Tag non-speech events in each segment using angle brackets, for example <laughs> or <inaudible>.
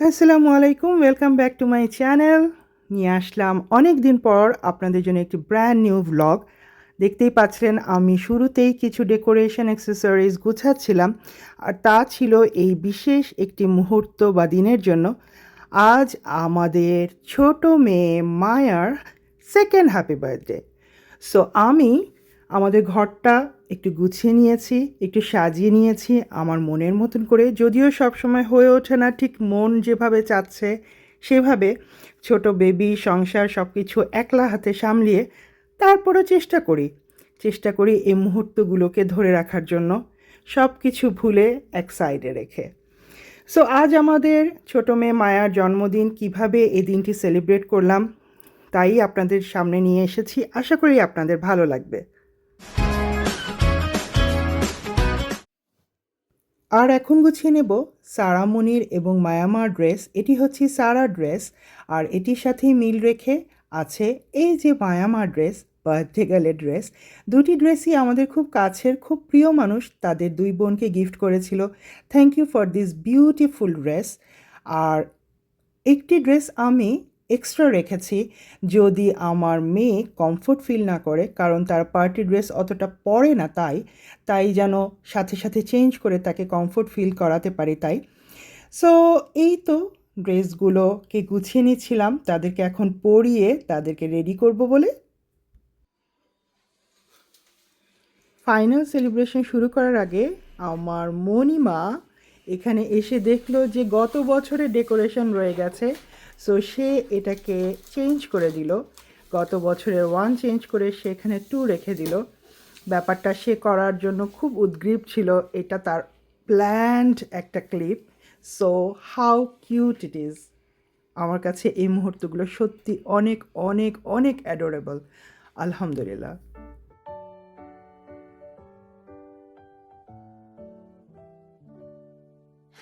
আসসালামু আলাইকুম welcome back to my channel নিয়ে আসলাম অনেক দিন পর আপনাদের জন্য একটি ব্র্যান্ড নিউ ভ্লগ দেখতেই পাচ্ছিলেন আমি শুরুতেই কিছু ডেকোরেশন অ্যাক্সেসরিজ গুছাচ্ছিলাম, আর তা ছিল এই বিশেষ একটি মুহূর্ত বা দিনের জন্য। আজ আমাদের ছোট মেয়ে মায়ার সেকেন্ড হ্যাপি বার্থডে সো আমি আমাদের ঘরটা একটু গুছিয়ে নিয়েছি, একটু সাজিয়ে নিয়েছি আমার মনের মতন করে। যদিও সবসময় হয়ে ওঠে না ঠিক মন যেভাবে চাচ্ছে সেভাবে। ছোট বেবি সংসার সব কিছু একলা হাতে সামলিয়ে তারপরও চেষ্টা করি। চেষ্টা করি এই মুহূর্তগুলোকে ধরে রাখার জন্য সব কিছু ভুলে এক সাইডে রেখে। সো আজ আমাদের ছোট মেয়ে মায়ার জন্মদিন, কীভাবে এই দিনটি সেলিব্রেট করলাম, তাই আপনাদের সামনে নিয়ে এসেছি। আশা করি আপনাদের ভালো লাগবে। আর এখন গুছিয়ে নেব সারা মনির এবং মায়ামার ড্রেস। এটি হচ্ছে সারা ড্রেস আর এটির সাথে মিল রেখে আছে এই যে মায়ামার ড্রেস, বার্থডে গার্লের ড্রেস। দুটি ড্রেসই আমাদের খুব কাছের, খুব প্রিয় মানুষ। তাদের দুই বোনকে গিফট করেছিল। Thank you for this beautiful dress. আর একটি ড্রেস আমি এক্সট্রা রেখেছি যদি আমার মেয়ে কমফোর্ট ফিল না করে, কারণ তার পার্টি ড্রেস অতটা পরে না তাই তাই যেন সাথে সাথে চেঞ্জ করে তাকে কমফোর্ট ফিল করাতে পারি তাই। সো এই তো ড্রেসগুলোকে গুছিয়ে নিচ্ছিলাম, তাদেরকে এখন পরিয়ে তাদেরকে রেডি করব বলে। ফাইনাল সেলিব্রেশন শুরু করার আগে আমার মণিমা এখানে এসে দেখল যে গত বছরে ডেকোরেশন রয়ে গেছে, সো সে এটাকে চেঞ্জ করে দিল। গত বছরের ওয়ান চেঞ্জ করে সে এখানে টু রেখে দিল। ব্যাপারটা সে করার জন্য খুব উদ্গ্রীব ছিল, এটা তার প্ল্যান্ড একটা clip. So how cute it is. আমার কাছে এই মুহূর্তগুলো সত্যি অনেক অনেক অনেক অ্যাডোরেবল। আলহামদুলিল্লাহ।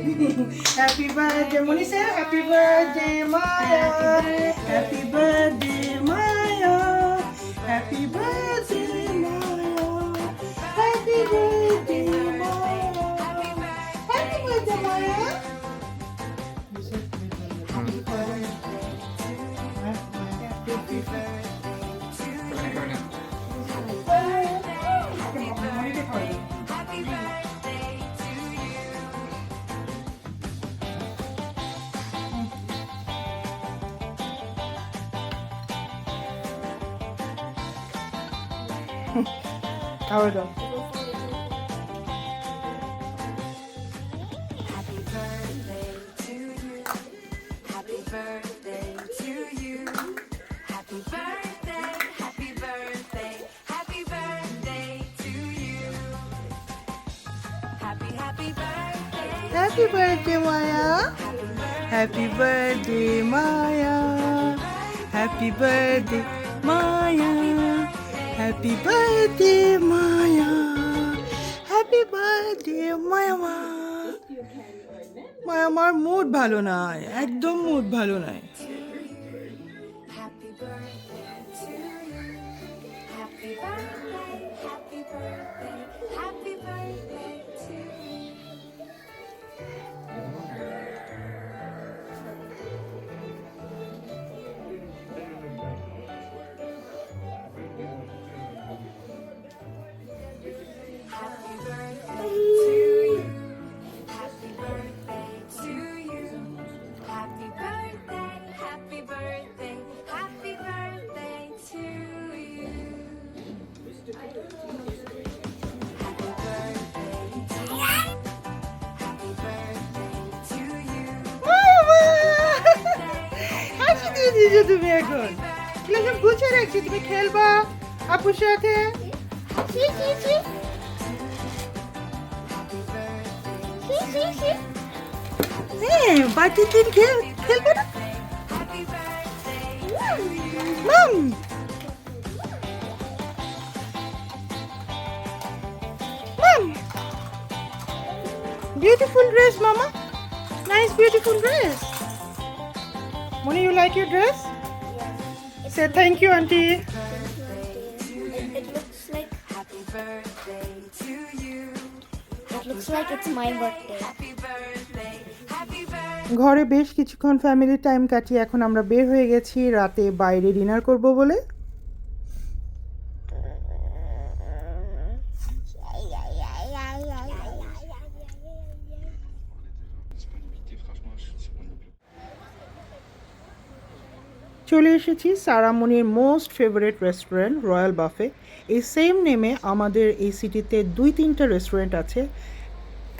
<laughs> Happy birthday, Monisa. Happy birthday, Maya. Happy birthday, Maya. Happy birthday, to you. Happy, birthday to you happy birthday. Happy Happy birthday to you Happy happy birthday Happy birthday Maya Happy birthday, Maya. Happy birthday, Maya. Maya. Happy birthday, Maya. Happy birthday, Maya. মায়া আমার mood ভালো নাই একদম mood ভালো নাই হাসি তুমি এখন? এগুলো সব গুছিয়ে রাখছি তুমি খেলবা আপুর সাথে। হ্যাঁ বার্থডে দিন খেল খেলবে না? মাম। মাম। বিউটিফুল ড্রেস মামা। Nice beautiful dress Moni, you like your dress? Yes. Say thank you, auntie. It, it looks like Happy birthday to you. it looks like it's my birthday. Happy birthday. Happy birthday. ঘরে বেশ কিছুক্ষণ family time কাটিয়ে এখন আমরা বের হয়ে গেছি রাতে বাইরে ডিনার করব বলে চলে এসেছি সারামনির most favourite restaurant royal buffet এই সেম নেমে আমাদের এই সিটিতে দুই তিনটা রেস্টুরেন্ট আছে।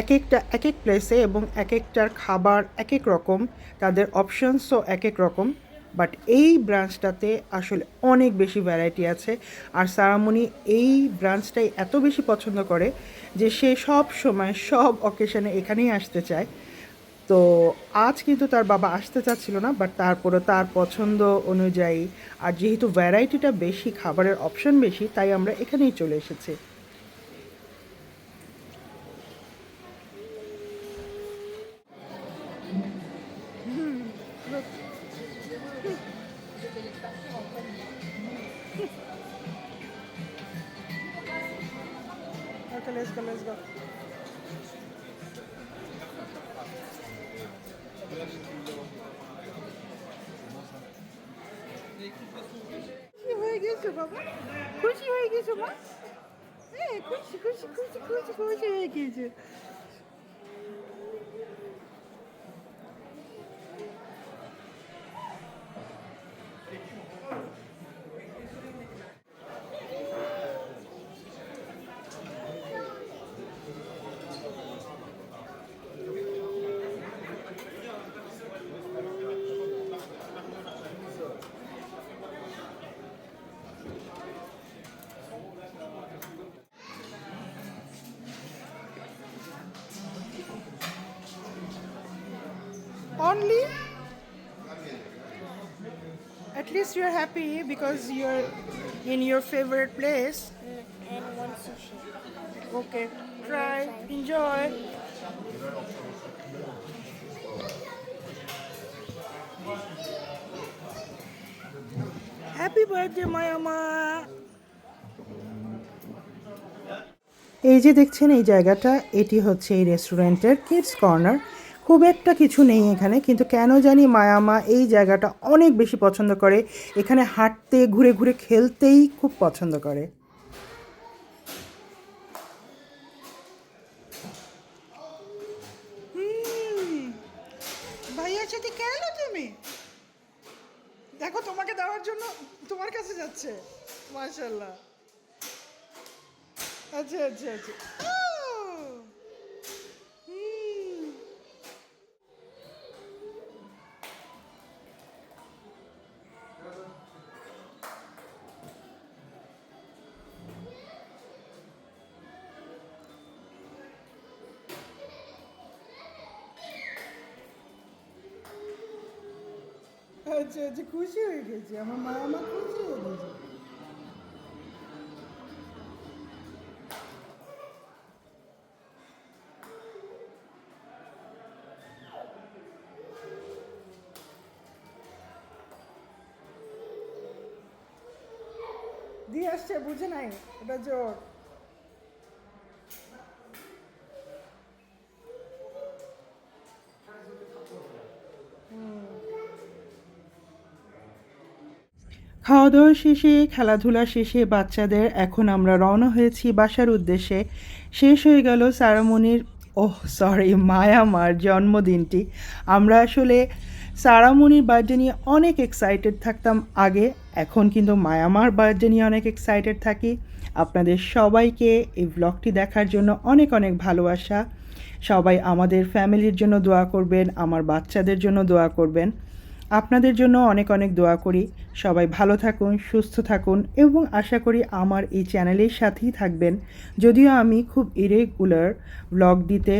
এক একটা, এক এক প্লেসে এবং এক একটার খাবার এক এক রকম। তাদের অপশনসও এক এক রকম। বাট এই ব্রাঞ্চটাতে আসলে অনেক বেশি ভ্যারাইটি আছে। আর সারামনি এই ব্রাঞ্চটাই এত বেশি পছন্দ করে যে সে সব সময়, সব অকেশনে এখানেই আসতে চায়। তো আজ কিন্তু তার বাবা আসতে চাচ্ছিল না বাট তারপরে তার পছন্দ অনুযায়ী আর যেহেতু ভ্যারাইটিটা বেশি খাবারের অপশন বেশি তাই আমরা এখানেই চলে এসেছি Okay, let's go, let's go. বাবা খুশি হয়ে গেছো মা হ্যাঁ খুশি খুশি খুশি খুশি খুশি হয়ে গেছো at least you're happy because you're in your favorite place And one sushi. okay try enjoy happy birthday Mayama এই যে দেখছেন এই জায়গাটা এটি হচ্ছে এই রেস্টুরেন্টের কিডস কর্নার খুব একটা কিছু নেই এখানে, কিন্তু কেন জানি মায়ামা এই জায়গাটা অনেক বেশি পছন্দ করে। এখানে হাঁটতে, ঘুরে ঘুরে খেলতেই খুব পছন্দ করে। খেলো তুমি? দেখো তোমাকে দেওয়ার জন্য তোমার কাছে যাচ্ছে আচ্ছা আচ্ছা আচ্ছা। আচ্ছা আচ্ছা খুশি হয়ে গেছে, আমার মা আমার খুশি হয়ে গেছে। দিয়ে আসছে, বুঝে নাই? এটা জোর। খাওয়া দাওয়া শেষে, খেলাধুলা শেষে বাচ্চাদের এখন আমরা রওনা হয়েছি বাসার উদ্দেশ্যে। শেষ হয়ে গেল সারামনির ওহ সরি মায়ামার জন্মদিনটি। আমরা আসলে সারামনির বার্থডে নিয়ে অনেক এক্সাইটেড থাকতাম আগে, এখন কিন্তু মায়ামার বার্থডে নিয়ে অনেক এক্সাইটেড থাকি। আপনাদের সবাইকে এই ব্লগটি দেখার জন্য অনেক অনেক ভালোবাসা। সবাই আমাদের ফ্যামিলির জন্য দোয়া করবেন, আমার বাচ্চাদের জন্য দোয়া করবেন। আপনাদের জন্য অনেক অনেক দোয়া করি। সবাই ভালো থাকুন, সুস্থ থাকুন এবং আশা করি আমার এই চ্যানেলের সাথেই থাকবেন। যদিও আমি খুব ইরেগুলার ব্লগ দিতে,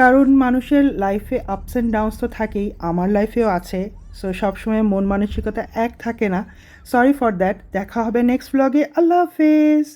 কারণ মানুষের লাইফে আপস অ্যান্ড ডাউনস তো থাকেই, আমার লাইফেও আছে। সো সবসময় মন মানসিকতা এক থাকে না। সরি ফর দ্যাট দেখা হবে নেক্সট ব্লগে আল্লাহ হাফেজ!